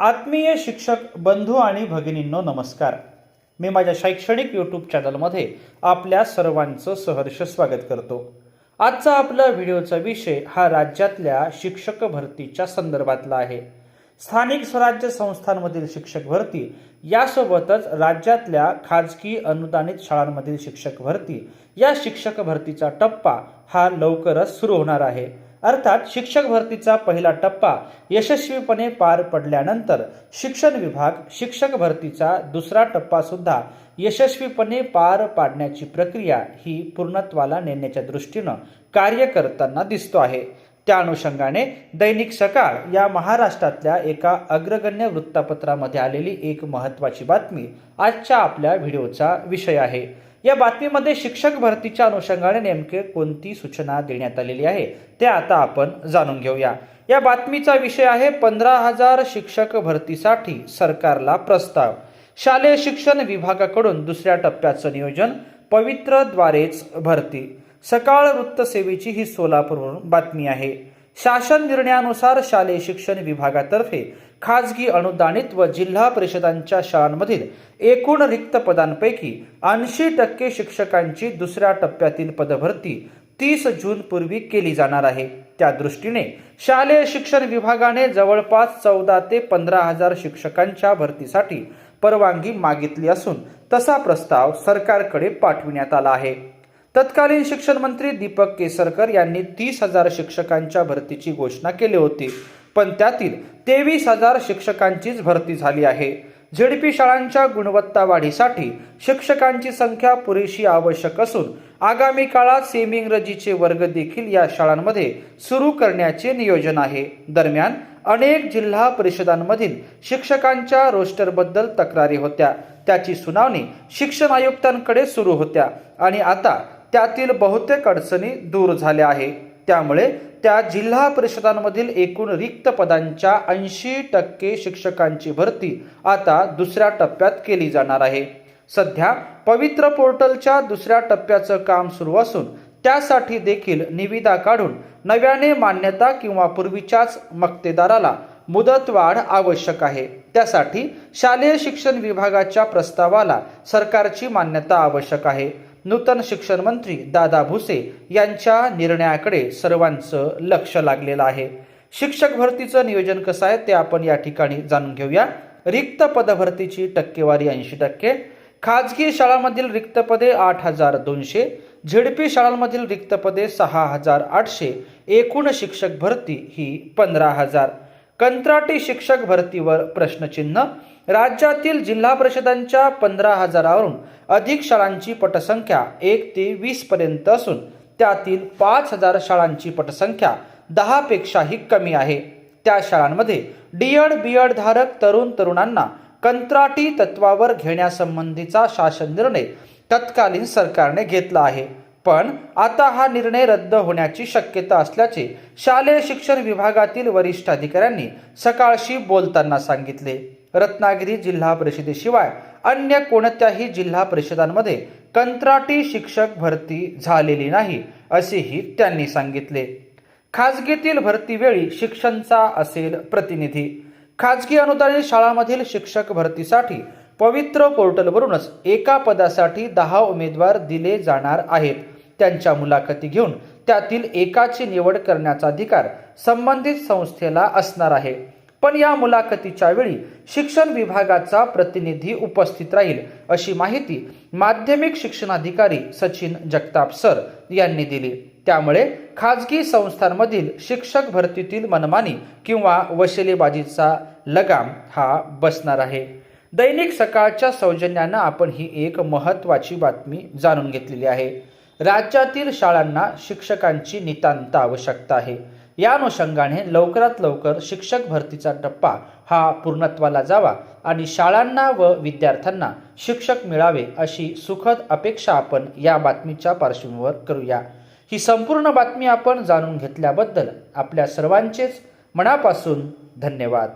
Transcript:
आत्मीय शिक्षक बंधू आणि भगिनींनो नमस्कार. मी माझ्या शैक्षणिक यूट्यूब चॅनलमध्ये आपल्या सर्वांचं सहर्ष स्वागत करतो. आजचा आपला व्हिडिओचा विषय हा राज्यातल्या शिक्षक भरतीच्या संदर्भातला आहे. स्थानिक स्वराज्य संस्थांमधील शिक्षक भरती यासोबतच राज्यातल्या खाजगी अनुदानित शाळांमधील शिक्षक भरती या शिक्षक भरतीचा टप्पा हा लवकरच सुरू होणार आहे. अर्थात शिक्षक भरतीचा पहिला टप्पा यशस्वीपणे पार पडल्यानंतर शिक्षण विभाग शिक्षक भरतीचा दुसरा टप्पा सुद्धा यशस्वीपणे पार पाडण्याची प्रक्रिया ही पूर्णत्वाला नेण्याच्या दृष्टीनं कार्य करताना दिसतो आहे. त्या अनुषंगाने दैनिक सकाळ या महाराष्ट्रातल्या एका अग्रगण्य वृत्तपत्रामध्ये आलेली एक महत्त्वाची बातमी आजच्या आपल्या व्हिडिओचा विषय आहे. या बातमीमध्ये शिक्षक भरतीच्या अनुषंगाने नेमके कोणती सूचना देण्यात आलेली आहे ते आता आपण जाणून घेऊया. या बातमीचा विषय आहे पंधरा हजार शिक्षक भरतीसाठी सरकारला प्रस्ताव. शालेय शिक्षण विभागाकडून दुसऱ्या टप्प्याचं नियोजन पवित्रद्वारेच भरती. सकाळ वृत्तसेवेची ही सोलापूरवरून बातमी आहे. शासन निर्णयानुसार शालेय शिक्षण विभागातर्फे खाजगी अनुदानित व जिल्हा परिषदांच्या शाळांमधील एकूण रिक्त पदांपैकी ऐंशी टक्के शिक्षकांची दुसऱ्या टप्प्यातील पदभरती तीस जून पूर्वी केली जाणार आहे. त्या दृष्टीने शालेय शिक्षण विभागाने जवळपास चौदा ते पंधरा हजार शिक्षकांच्या भरतीसाठी परवानगी मागितली असून तसा प्रस्ताव सरकारकडे पाठविण्यात आला आहे. तत्कालीन शिक्षण मंत्री दीपक केसरकर यांनी तीस हजार शिक्षकांच्या भरतीची घोषणा केली होती. पण त्यातील तेवीस हजार शिक्षकांचीच भरती झाली आहे. झेडपी शाळांच्या गुणवत्ता वाढीसाठी शिक्षकांची संख्या पुरेशी आवश्यक असून आगामी काळात सेमी इंग्रजीचे वर्ग देखील या शाळांमध्ये सुरू करण्याचे नियोजन आहे. दरम्यान अनेक जिल्हा परिषदांमधील शिक्षकांच्या रोस्टरबद्दल तक्रारी होत्या. त्याची सुनावणी शिक्षण आयुक्तांकडे सुरू होत्या आणि आता त्यातील बहुतेक अडचणी दूर झाल्या आहे. त्यामुळे त्या जिल्हा परिषदांमधील एकूण रिक्त पदांच्या ऐंशी टक्के शिक्षकांची भरती आता दुसऱ्या टप्प्यात केली जाणार आहे. सध्या पवित्र पोर्टलच्या दुसऱ्या टप्प्याचं काम सुरू असून त्यासाठी देखील निविदा काढून नव्याने मान्यता किंवा पूर्वीच्याच मक्तेदाराला मुदतवाढ आवश्यक आहे. त्यासाठी शालेय शिक्षण विभागाच्या प्रस्तावाला सरकारची मान्यता आवश्यक आहे. नूतन शिक्षण मंत्री दादा भुसे यांच्या निर्णयाकडे सर्वांचं लक्ष लागलेलं आहे. शिक्षक भरतीचं नियोजन कसं आहे ते आपण या ठिकाणी जाणून घेऊया. रिक्त पदभरतीची टक्केवारी ऐंशी टक्के. खाजगी शाळांमधील रिक्त पदे आठ हजार दोनशे. झेडपी शाळांमधील रिक्त पदे सहा हजार आठशे. एकूण शिक्षक भरती ही पंधरा हजार. कंत्राटी शिक्षक भरतीवर प्रश्नचिन्ह. राज्यातील जिल्हा परिषदांच्या पंधरा हजारावरून अधिक शाळांची पटसंख्या एक ते वीस पर्यंत असून त्यातील पाच हजार शाळांची पटसंख्या दहापेक्षाही कमी आहे. त्या शाळांमध्ये डीएड बीएड धारक तरुण तरुणांना कंत्राटी तत्वावर घेण्यासंबंधीचा शासन निर्णय तत्कालीन सरकारने घेतला आहे. पण आता हा निर्णय रद्द होण्याची शक्यता असल्याचे शालेय शिक्षण विभागातील वरिष्ठ अधिकाऱ्यांनी सकाळशी बोलताना सांगितले. रत्नागिरी जिल्हा परिषदेशिवाय अन्य कोणत्याही जिल्हा परिषदांमध्ये कंत्राटी शिक्षक भरती झालेली नाही असेही त्यांनी सांगितले. खाजगीतील भरतीवेळी शिक्षणचा असेल प्रतिनिधी. खाजगी अनुदानित शाळांमधील शिक्षक भरतीसाठी पवित्र पोर्टलवरूनच एका पदासाठी दहा उमेदवार दिले जाणार आहेत. त्यांच्या मुलाखती घेऊन त्यातील एकाची निवड करण्याचा अधिकार संबंधित संस्थेला असणार आहे. पण या मुलाखतीच्या वेळी शिक्षण विभागाचा प्रतिनिधी उपस्थित राहील अशी माहिती माध्यमिक शिक्षणाधिकारी सचिन जगताप सर यांनी दिली. त्यामुळे खाजगी संस्थांमधील शिक्षक भरतीतील मनमानी किंवा वशिलेबाजीचा लगाम हा बसणार आहे. दैनिक सकाळच्या सौजन्यानं आपण ही एक महत्त्वाची बातमी जाणून घेतलेली आहे. राज्यातील शाळांना शिक्षकांची नितांत आवश्यकता आहे. या अनुषंगाने लवकरात लवकर शिक्षक भरतीचा टप्पा हा पूर्णत्वाला जावा आणि शाळांना व विद्यार्थ्यांना शिक्षक मिळावे अशी सुखद अपेक्षा आपण या बातमीच्या पार्श्वभूमीवर करूया. ही संपूर्ण बातमी आपण जाणून घेतल्याबद्दल आपल्या सर्वांचेच मनापासून धन्यवाद.